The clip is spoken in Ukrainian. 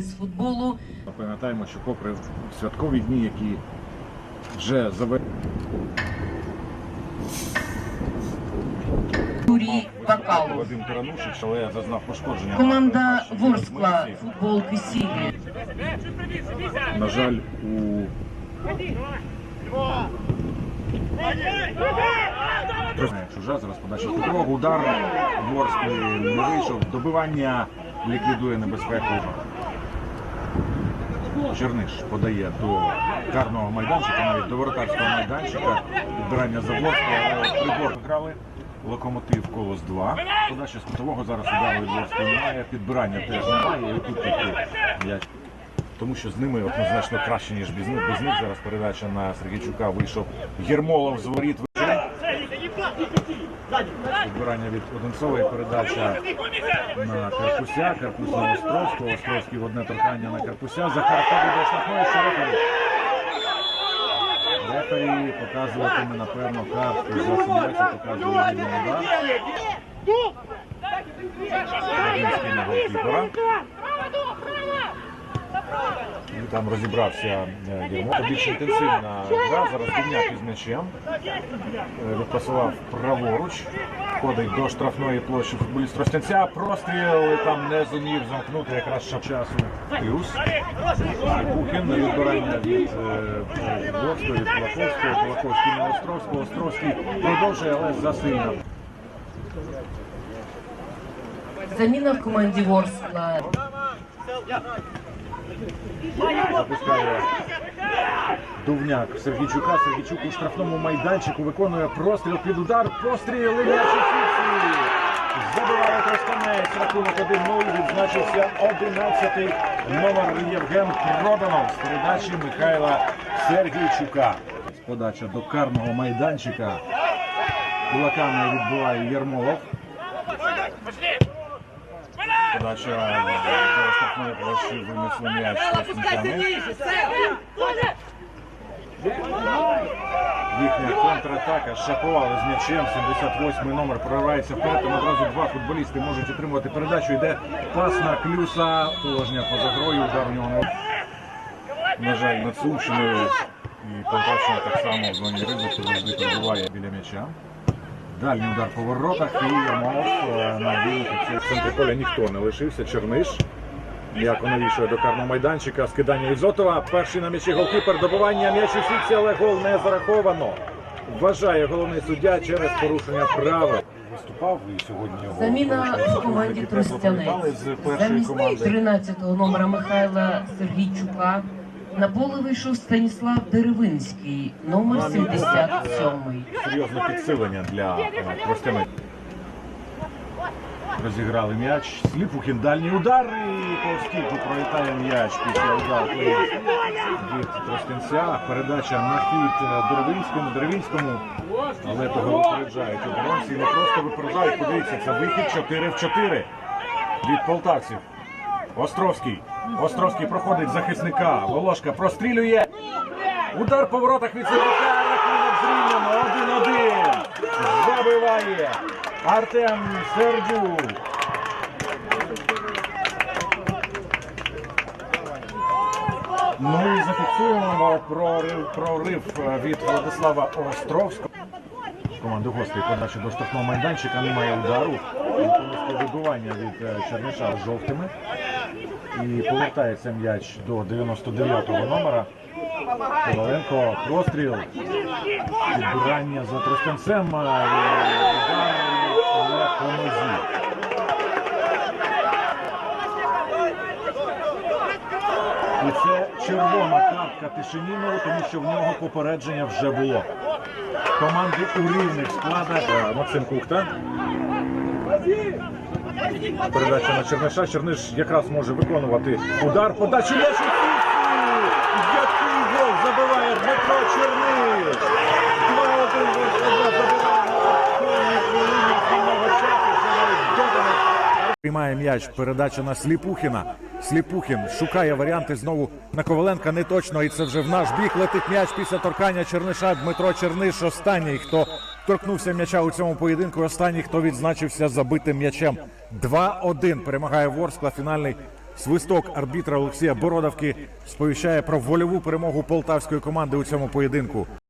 з футболу Пам'ятаємо, що попри святкові дні, які вже завершені, Юрій Вадим Таранушич, але зазнав пошкодження. Команда Ворскла розминці. футболки Сіві. На жаль, у чужа зараз подача Петров, удар Ворський не вийшов. Добивання ліквідує небезпеку. Черниш подає до карного майданчика, навіть до воротарського майданчика. Відбирання за Ворського, але прибор грали. Локомотив колос 2. Подача з кутового зараз удару від немає. Підбирання теж немає. І тут м'яч тому що з ними однозначно краще, ніж без них. Без них зараз передача на Сергійчука вийшов Єрмолов з воріт. Підбирання від Одинцової передача на Карпуся, Карпус на Островського, Островський в одне торкання на Карпуся. Захар буде штрафної, що рефері. Показуватиме, напевно, картку за симуляцію, показує вільний удар. Рогинський на голкіпера. Він там розібрався е, Єрмо. Більш інтенсивна гра. Зараз Дубняк із м'ячем. Е, Відпасував праворуч. Входить до штрафної площі футболіст Ростянця. Простріл і там не зумів замкнути якраз ще часу. Плюс. Бухін на відбирання від е, від Кулаковського. Кулаковський на Островського. Островський продовжує, але засильно. Заміна в команді Ворскла. Запускає Дувняк Сергійчука. Сергійчук у штрафному майданчику виконує простріл під удар. Постріл і м'яч. Забиває Тростянець. Рахунок 1-0. Відзначився 11-й номер Євген Проданов з передачі Михайла Сергійчука. Подача до карного майданчика. Кулаками відбиває Єрмолов. Подача штрафної площі винесли м'яч Їхня контратака шапували з м'ячем. 78 номер проривається вперед. Там одразу два футболісти можуть отримувати передачу. Йде пас на клюса. Положення поза грою. Удар у нього. На жаль, над Сумщиною. І Полтавщина так само в зоні ризику завжди перебуває біля м'яча. Дальній удар по воротах і Єрмолов е, на виліті. В центрі поля ніхто не лишився. Черниш. М'яко навішує до карного майданчика. Скидання Ізотова. Перший на м'ячі голкіпер. Добивання м'яч у сітці, але гол не зараховано. Вважає головний суддя через порушення правил. Виступав і сьогодні його Заміна в команді Тростянець. першої Замість команди. 13-го номера Михайла Сергійчука на поле вийшов Станіслав Деревинський, номер 77. Серйозне підсилення для е, Тростяни. Розіграли м'яч. Сліпухін дальній удар і пролітає м'яч після удару від Тростянця. Передача на хід е, Деревинському. Деревинському. Але того випереджають оборонці. Не просто випереджають. Подивіться, це вихід 4 в 4 від полтавців. Островський. Островський проходить захисника. Волошка прострілює. Удар по воротах від. Рахунок зрівняно. 1-1. Забиває Артем Сердюк. Ну і зафіксуємо прорив, прорив від Владислава Островського. Команду гостей подача до штрафного майданчика немає удару. Вибивання від е, Черниша жовтими. І повертається м'яч до 99-го номера. Коваленко простріл. Підбирання за і але по. І це червона картка Тишинінову, тому що в нього попередження вже було. Команди у рівних складах. Максим Кухта. Передача на Черниша. Черниш якраз може виконувати удар. Подачу м'яч! Який гол забиває Дмитро Черниш! 2-1 Ворскла забиває хвилині вільного часу. Вже навіть доданий. Приймає м'яч. Передача на Сліпухіна. Сліпухін шукає варіанти знову на Коваленка. Не точно. І це вже в наш бік летить м'яч після торкання Черниша. Дмитро Черниш останній, хто торкнувся м'яча у цьому поєдинку. Останній, хто відзначився забитим м'ячем. 2-1 перемагає Ворскла. Фінальний Свисток арбітра Олексія Бородавки сповіщає про вольову перемогу полтавської команди у цьому поєдинку.